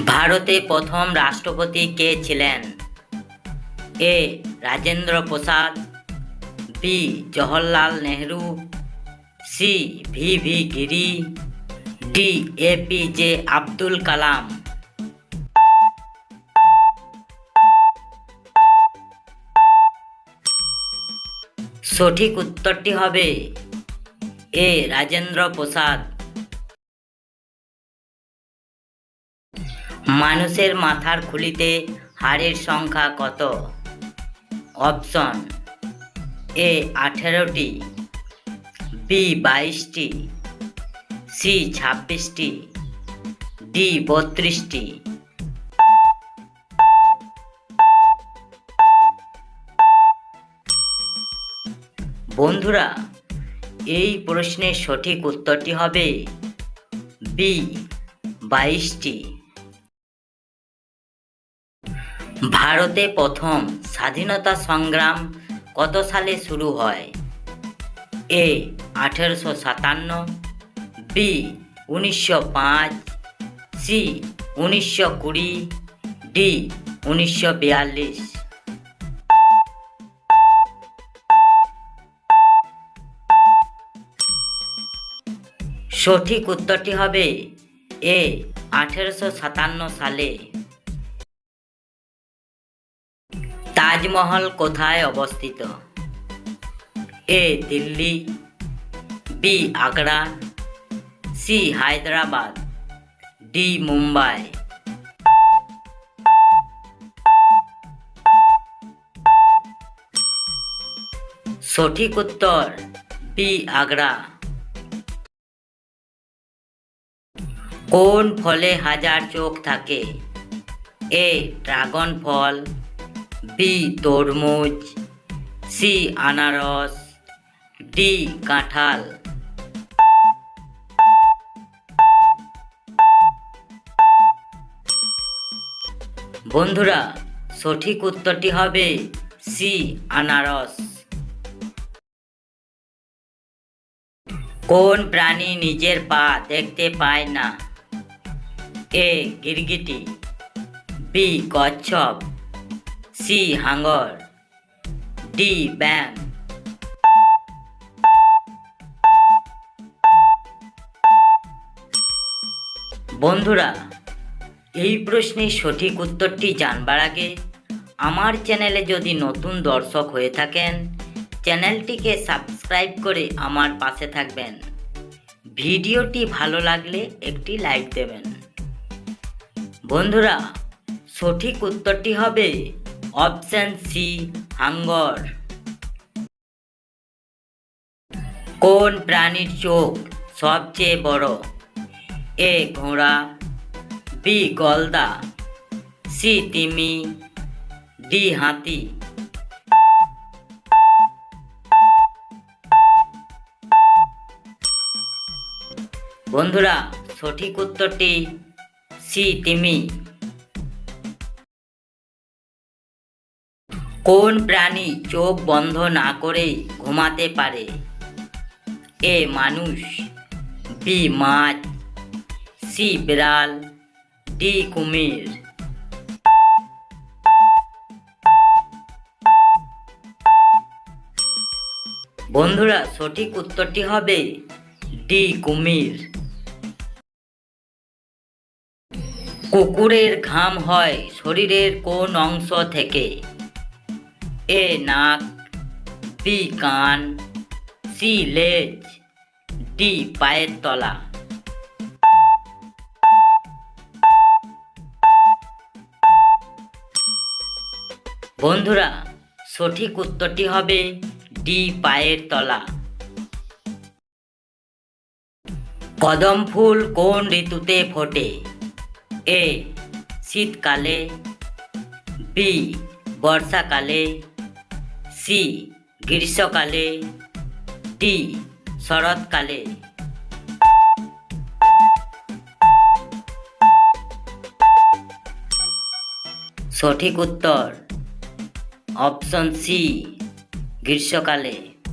ভারতে প্রথম রাষ্ট্রপতি কে ছিলেন? A. Rajendra Prasad, B. Jawaharlal Nehru, C. V. V. Giri, D. A. P. J. Abdul Kalam. সঠিক উত্তরটি হবে এ. রাজেন্দ্র প্রসাদ। মানুষের মাথার খুলিতে হাড়ের সংখ্যা কত? অপশন এ আঠেরোটি, বি বাইশটি, সি ছাব্বিশটি, ডি বত্রিশটি। বন্ধুরা, এই প্রশ্নের সঠিক উত্তরটি হবে বি বাইশটি। ভারতে প্রথম স্বাধীনতা সংগ্রাম কত সালে শুরু হয়? এ, আঠেরোশো সাতান্ন, বি, উনিশশো পাঁচ, সি, উনিশশো কুড়ি, ডি, উনিশশো বিয়াল্লিশ। সঠিক উত্তরটি হবে এ, আঠেরোশো সাতান্ন সালে। তাজমহল কোথায় অবস্থিত? A, Delhi, B, Agra, C, Hyderabad, D, Mumbai. সঠিক উত্তর, বি, আগ্রা। কোন ফলে হাজার চোখ থাকে? এ, ড্রাগন ফল বি তরমুজ, সি আনারস, ডি কাঁঠাল। বন্ধুরা, সঠিক উত্তরটি হবে সি আনারস। কোন প্রাণী নিজের পা দেখতে পায় না? এ গিরগিটি, বি কচ্ছপ সি, হাঙ্গর। ডি ব্যাং বন্ধুরা, এই প্রশ্নের সঠিক উত্তরটি জানবার আগে আমার চ্যানেলে যদি নতুন দর্শক হয়ে থাকেন, চ্যানেলটিকে সাবস্ক্রাইব করে আমার পাশে থাকবেন। ভিডিওটি ভালো লাগলে একটি লাইক দেবেন। বন্ধুরা, সঠিক উত্তরটি হবে অপশন সি হাঙ্গর। কোন প্রাণীর চোখ সবচেয়ে বড়? এ, ঘোড়া। বি, গলদা। সি, তিমি। ডি, হাতি। বন্ধুরা, সঠিক উত্তরটি সি, তিমি। কোন প্রাণী চোখ বন্ধ না করে ঘুমাতে পারে? এ মানুষ, বি মাছ, সি বিড়াল, ডি কুমির। বন্ধুরা, সঠিক উত্তরটি হবে ডি কুমির। কুকুরের ঘাম হয় শরীরের কোন অংশ থেকে? এ নাক বি কান সি লেজ ডি পায়ের তলা বন্ধুরা, সঠিক উত্তরটি হবে ডি পায়ের তলা কদম ফুল কোন ঋতুতে ফোটে? এ, শীতকালে, বি, বর্ষাকালে সি গ্রীষ্মকালে ডি শরৎকালে। সঠিক উত্তর অপশন সি গ্রীষ্মকালে।